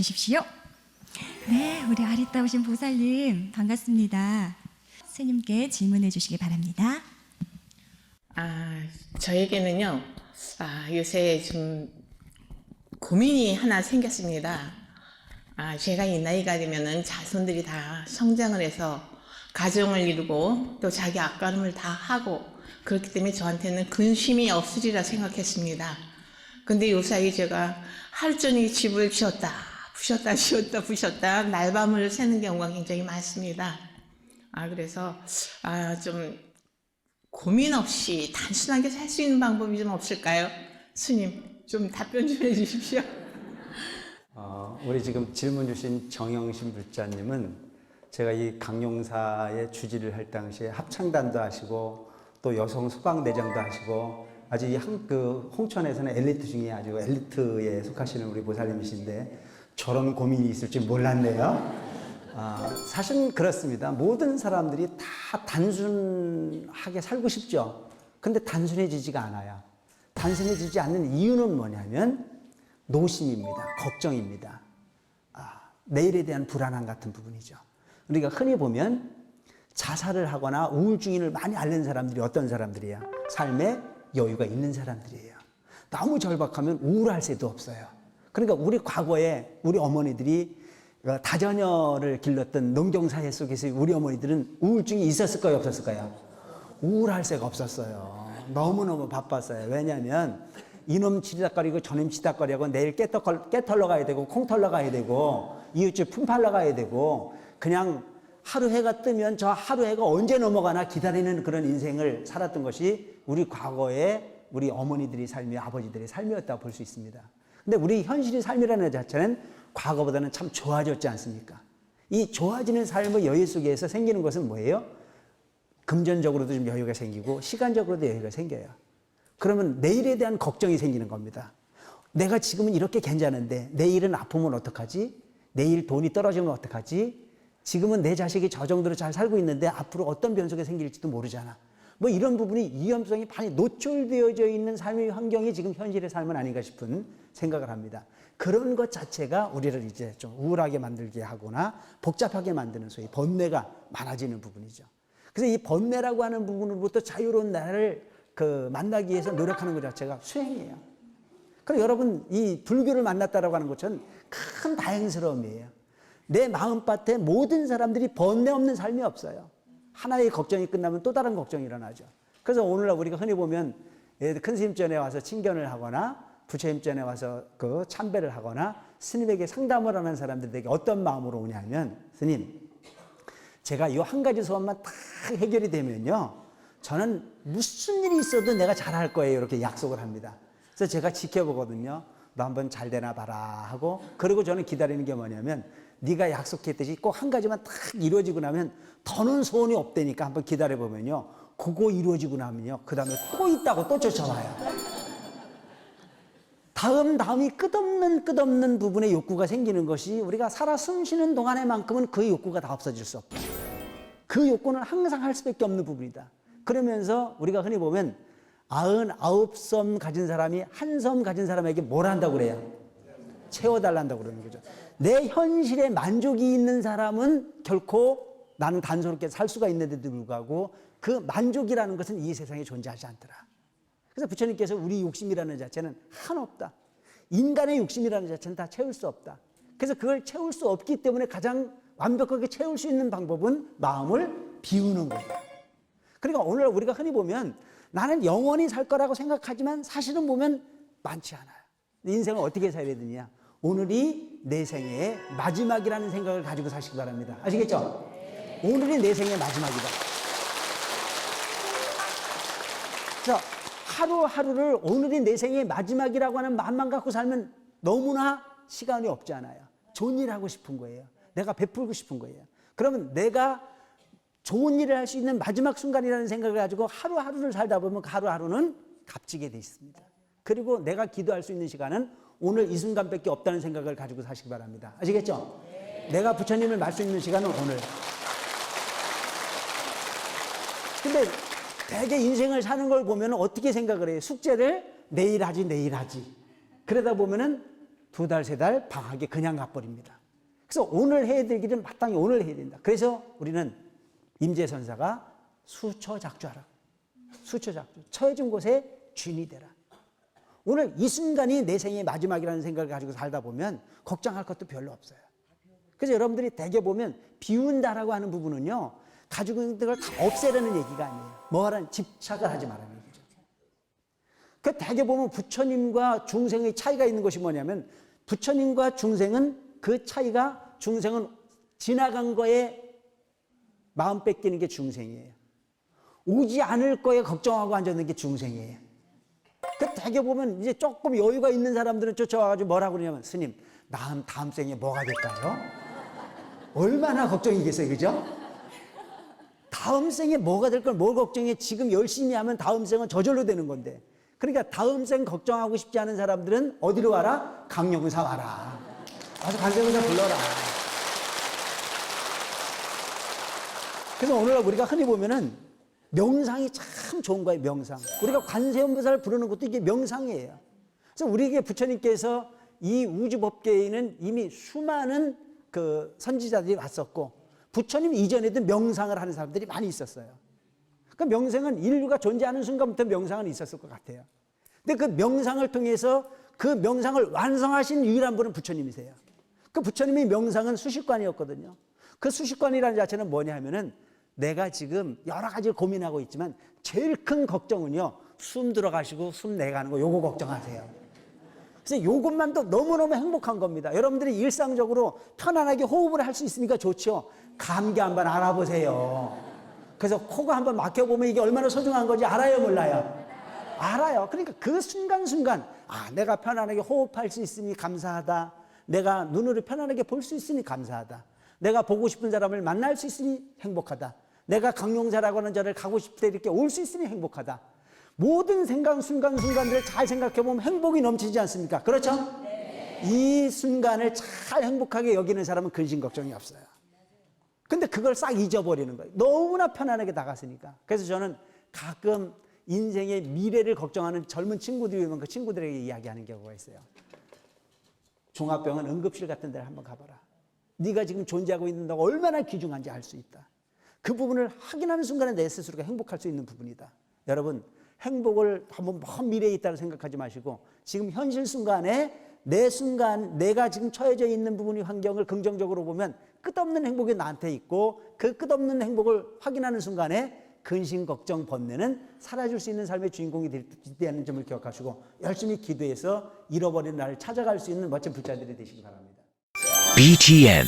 주십시오. 네, 우리 아리따우신 보살님 반갑습니다. 스님께 질문해 주시기 바랍니다. 아, 저에게는요, 아, 요새 좀 고민이 하나 생겼습니다. 아, 제가 이 나이가 되면은 자손들이 다 성장을 해서 가정을 이루고 또 자기 앞가림을 다 하고 그렇기 때문에 저한테는 근심이 없으리라 생각했습니다. 근데 요사이 제가 하루 종일 집을 지었다, 부셨다, 지었다, 부셨다, 날밤을 새는 경우가 굉장히 많습니다. 아, 그래서, 아, 좀 고민 없이 단순하게 살 수 있는 방법이 좀 없을까요? 스님, 좀 답변 좀 해주십시오. 어, 우리 지금 질문 주신 정영신 불자님은 제가 이 강용사의 주지를 할 당시에 합창단도 하시고 또 여성 소방대장도 하시고 아주 이 한, 그 홍천에서는 엘리트 중에 아주 엘리트에 속하시는 우리 보살님이신데 저런 고민이 있을 줄 몰랐네요. 아, 사실은 그렇습니다. 모든 사람들이 다 단순하게 살고 싶죠. 근데 단순해지지가 않아요. 단순해지지 않는 이유는 뭐냐면 노심입니다. 걱정입니다. 아, 내일에 대한 불안함 같은 부분이죠. 우리가 흔히 보면 자살을 하거나 우울증을 많이 앓는 사람들이 어떤 사람들이야? 삶에 여유가 있는 사람들이에요. 너무 절박하면 우울할 새도 없어요. 그러니까 우리 과거에 우리 어머니들이 다자녀를 길렀던 농경사회 속에서 우리 어머니들은 우울증이 있었을까요? 없었을까요? 우울할 새가 없었어요. 너무너무 바빴어요. 왜냐하면 이놈 치다거리고 저놈 치다거리고 내일 깨터, 깨털러 가야 되고 콩 털러 가야 되고 이웃집 품 팔러 가야 되고 그냥 하루 해가 뜨면 저 하루 해가 언제 넘어가나 기다리는 그런 인생을 살았던 것이 우리 과거에 우리 어머니들의 삶이 아버지들의 삶이었다고 볼수 있습니다. 근데 우리 현실의 삶이라는 자체는 과거보다는 참 좋아졌지 않습니까? 이 좋아지는 삶의 여유 속에서 생기는 것은 뭐예요? 금전적으로도 좀 여유가 생기고 시간적으로도 여유가 생겨요. 그러면 내일에 대한 걱정이 생기는 겁니다. 내가 지금은 이렇게 괜찮은데 내일은 아프면 어떡하지? 내일 돈이 떨어지면 어떡하지? 지금은 내 자식이 저 정도로 잘 살고 있는데 앞으로 어떤 변수가 생길지도 모르잖아. 뭐 이런 부분이 위험성이 많이 노출되어져 있는 삶의 환경이 지금 현실의 삶은 아닌가 싶은 생각을 합니다. 그런 것 자체가 우리를 이제 좀 우울하게 만들게 하거나 복잡하게 만드는 소위 번뇌가 많아지는 부분이죠. 그래서 이 번뇌라고 하는 부분으로부터 자유로운 나를 그 만나기 위해서 노력하는 것 자체가 수행이에요. 그럼 여러분 이 불교를 만났다라고 하는 것은 큰 다행스러움이에요. 내 마음밭에 모든 사람들이 번뇌 없는 삶이 없어요. 하나의 걱정이 끝나면 또 다른 걱정이 일어나죠. 그래서 오늘날 우리가 흔히 보면 큰 스님 전에 와서 친견을 하거나 부처님 전에 와서 그 참배를 하거나 스님에게 상담을 하는 사람들에게 어떤 마음으로 오냐면 스님 제가 이 한 가지 소원만 다 해결이 되면요 저는 무슨 일이 있어도 내가 잘할 거예요 이렇게 약속을 합니다. 그래서 제가 지켜보거든요. 너 한번 잘 되나 봐라 하고 그리고 저는 기다리는 게 뭐냐면 네가 약속했듯이 꼭 한 가지만 딱 이루어지고 나면 더는 소원이 없다니까 한번 기다려 보면요. 그거 이루어지고 나면요. 그 다음에 또 있다고 또 쫓아와요. 다음 다음이 끝없는 끝없는 부분에 욕구가 생기는 것이 우리가 살아 숨쉬는 동안에만큼은 그 욕구가 다 없어질 수 없다. 그 욕구는 항상 할 수밖에 없는 부분이다. 그러면서 우리가 흔히 보면 아흔 아홉 섬 가진 사람이 한 섬 가진 사람에게 뭘 한다고 그래요? 채워달란다고 그러는 거죠. 내 현실에 만족이 있는 사람은 결코 나는 단순하게 살 수가 있는데도 불구하고 그 만족이라는 것은 이 세상에 존재하지 않더라. 그래서 부처님께서 우리 욕심이라는 자체는 한없다. 인간의 욕심이라는 자체는 다 채울 수 없다. 그래서 그걸 채울 수 없기 때문에 가장 완벽하게 채울 수 있는 방법은 마음을 비우는 거예요. 그러니까 오늘 우리가 흔히 보면 나는 영원히 살 거라고 생각하지만 사실은 보면 많지 않아요. 인생을 어떻게 살아야 되느냐? 오늘이 내 생의 마지막이라는 생각을 가지고 사시기 바랍니다. 아시겠죠? 오늘이 내 생의 마지막이다. 자, 하루하루를 오늘이 내 생의 마지막이라고 하는 마음만 갖고 살면 너무나 시간이 없잖아요. 좋은 일 하고 싶은 거예요. 내가 베풀고 싶은 거예요. 그러면 내가 좋은 일을 할 수 있는 마지막 순간이라는 생각을 가지고 하루하루를 살다 보면 그 하루하루는 값지게 돼 있습니다. 그리고 내가 기도할 수 있는 시간은 오늘 이 순간밖에 없다는 생각을 가지고 사시기 바랍니다. 아시겠죠? 내가 부처님을 말 수 있는 시간은 오늘. 근데 대개 인생을 사는 걸 보면 어떻게 생각을 해요? 숙제를 내일 하지, 내일 하지. 그러다 보면은 두 달, 세 달 방학에 그냥 가버립니다. 그래서 오늘 해야 될 일은 마땅히 오늘 해야 된다. 그래서 우리는 임재선사가 수처작주하라. 수처작주. 처해진 곳에 쥔이 되라. 오늘 이 순간이 내 생의 마지막이라는 생각을 가지고 살다 보면 걱정할 것도 별로 없어요. 그래서 여러분들이 대개 보면 비운다라고 하는 부분은요, 가지고 있는 걸 다 없애라는 얘기가 아니에요. 뭐 하라는 집착을 하지 말라는 얘기죠. 그 대개 보면 부처님과 중생의 차이가 있는 것이 뭐냐면 부처님과 중생은 그 차이가 중생은 지나간 거에 마음 뺏기는 게 중생이에요. 오지 않을 거에 걱정하고 앉아있는 게 중생이에요. 그 대개 보면 이제 조금 여유가 있는 사람들은 쫓아와가지고 뭐라고 그러냐면 스님 다음 다음 생에 뭐가 될까요? 얼마나 걱정이겠어요, 그죠? 다음 생에 뭐가 될 걸 뭘 걱정해? 지금 열심히 하면 다음 생은 저절로 되는 건데. 그러니까 다음 생 걱정하고 싶지 않은 사람들은 어디로 와라? 강령사 와라. 와서 관세음사 불러라. 그래서 오늘날 우리가 흔히 보면은 명상이 참 좋은 거예요, 명상. 우리가 관세음보살을 부르는 것도 이게 명상이에요. 그래서 우리에게 부처님께서 이 우주법계에는 이미 수많은 그 선지자들이 왔었고 부처님 이전에도 명상을 하는 사람들이 많이 있었어요. 그 명상은 인류가 존재하는 순간부터 명상은 있었을 것 같아요. 근데 그 명상을 통해서 그 명상을 완성하신 유일한 분은 부처님이세요. 그 부처님의 명상은 수식관이었거든요. 그 수식관이라는 자체는 뭐냐 하면은 내가 지금 여러 가지 고민하고 있지만 제일 큰 걱정은요. 숨 들어가시고 숨 내가는 거 요거 걱정하세요. 그래서 요것만 도 너무너무 행복한 겁니다. 여러분들이 일상적으로 편안하게 호흡을 할 수 있으니까 좋죠. 감기 한번 알아보세요. 그래서 코가 한번 막혀보면 이게 얼마나 소중한 건지 알아요, 몰라요? 알아요. 그러니까 그 순간순간, 아, 내가 편안하게 호흡할 수 있으니 감사하다. 내가 눈으로 편안하게 볼 수 있으니 감사하다. 내가 보고 싶은 사람을 만날 수 있으니 행복하다. 내가 강용사라고 하는 자를 가고 때 이렇게 올 수 있으니 행복하다. 모든 생각 순간순간들을 잘 생각해 보면 행복이 넘치지 않습니까? 그렇죠? 이 순간을 잘 행복하게 여기는 사람은 근심 걱정이 없어요. 근데 그걸 싹 잊어버리는 거예요. 너무나 편안하게 나갔으니까. 그래서 저는 가끔 인생의 미래를 걱정하는 젊은 친구들이 오면 그 친구들에게 이야기하는 경우가 있어요. 종합병원 응급실 같은 데를 한번 가봐라. 네가 지금 존재하고 있는다고 얼마나 귀중한지 알 수 있다. 그 부분을 확인하는 순간에 내 스스로가 행복할 수 있는 부분이다. 여러분 행복을 한번 먼 미래에 있다고 생각하지 마시고 지금 현실 순간에 내 순간 내가 지금 처해져 있는 부분이 환경을 긍정적으로 보면 끝없는 행복이 나한테 있고 그 끝없는 행복을 확인하는 순간에 근심 걱정 번뇌는 사라질 수 있는 삶의 주인공이 있다는 점을 기억하시고 열심히 기도해서 잃어버린 나를 찾아갈 수 있는 멋진 불자들이 되시기 바랍니다. BTN